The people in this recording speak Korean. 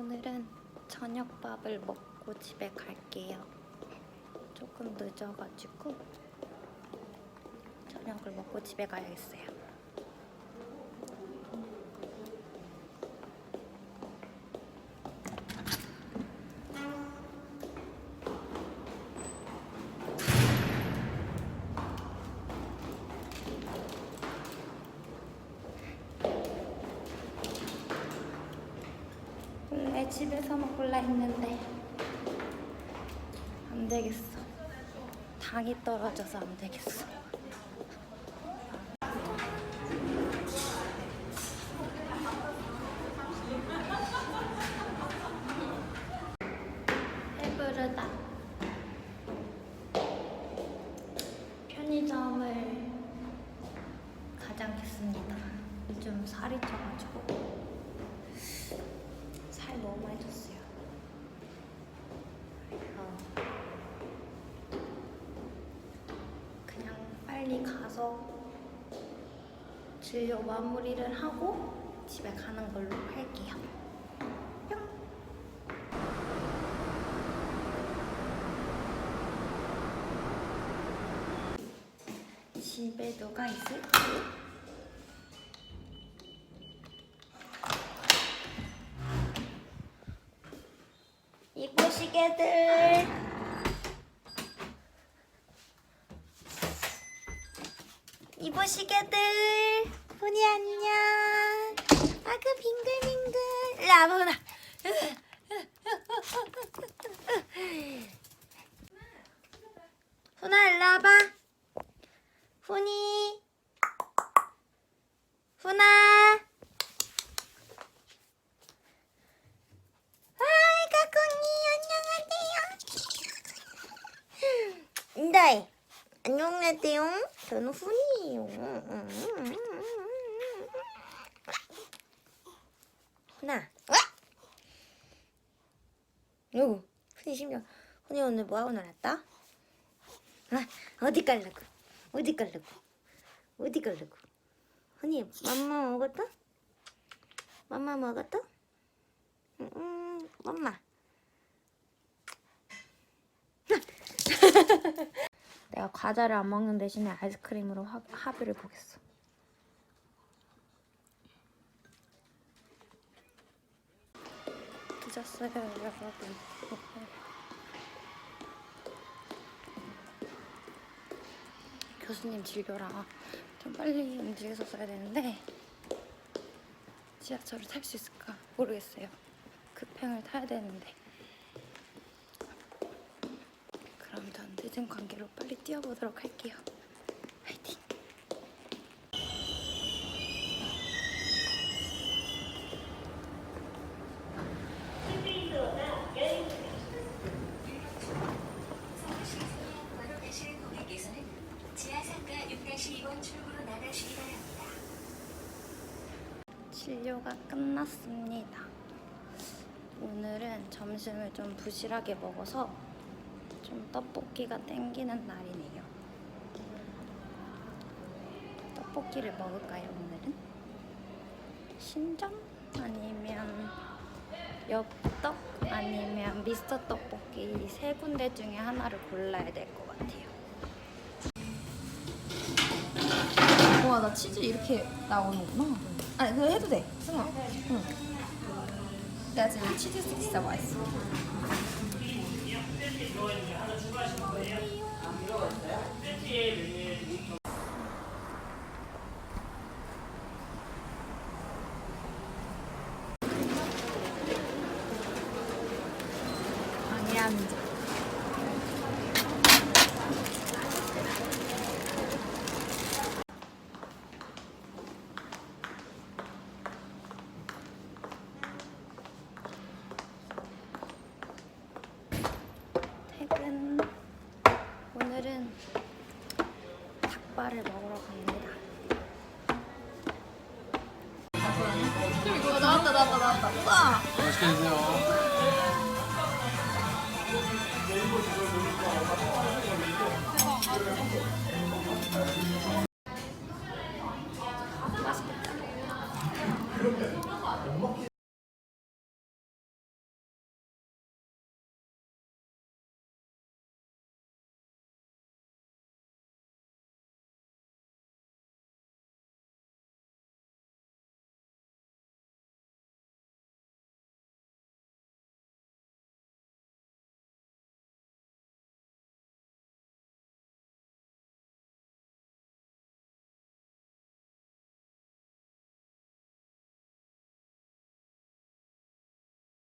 오늘은 저녁밥을 먹고 집에 갈게요. 조금 늦어가지고 저녁을 먹고 집에 가야겠어요. 원래 집에서 먹을라 했는데 안 되겠어. 당이 떨어져서 안 되겠어. 배부르다. 편의점을 가장했습니다. 요즘 살이 쪄가지고 살 너무 많이 쪘어요. 그래서 그냥 빨리 가서 진료 마무리를 하고 집에 가는 걸로 할게요. 뿅. 집에 누가 있을까요? 이보시게들. 이보시게들. 훈이 안녕. 아그 빙글빙글. 일로 와봐 훈아 훈아 일로 와봐. 훈이. 훈아 하이 까꿍이 안녕하세요. 네 안녕하세요. 저는 훈이에요. 훈아. 오, 훈이 심장. 훈이 오늘 뭐 하고 놀았다? 아, 어디 갈라고? 어디 갈라고? 어디 갈라고? 훈이 맘마 먹었다? 맘마 먹었다? 음, 엄마. 내가 과자를 안 먹는 대신에 아이스크림으로 하, 합의를 보겠어. 늦었어요, 여러분. 교수님 진료라 좀 빨리 움직여서 써야 되는데 지하철을 탈 수 있을까 모르겠어요. 급행을 타야 되는데. 늦은 관계로 빨리 뛰어보도록 할게요. 화이팅! 바로 가실 고객께서는 지하상가 6-2번 출구로 나가시기 바랍니다. 진료가 끝났습니다. 오늘은 점심을 좀 부실하게 먹어서 좀 떡볶이가 땡기는 날이네요. 떡볶이를 먹을까요, 오늘은? 신점? 아니면 엽떡? 아니면 미스터 떡볶이 이세 군데 중에 하나를 골라야 될 것 같아요. 와, 나 치즈 이렇게 나오는구나. 아니, 그거 해도 돼. 승아. 응. 나 지금 치즈 진짜 맛있어. 퇴근. 피자를 먹으러 갑니다. 어, 나왔다 나왔다 나왔다. 우와. 맛있게 드세요.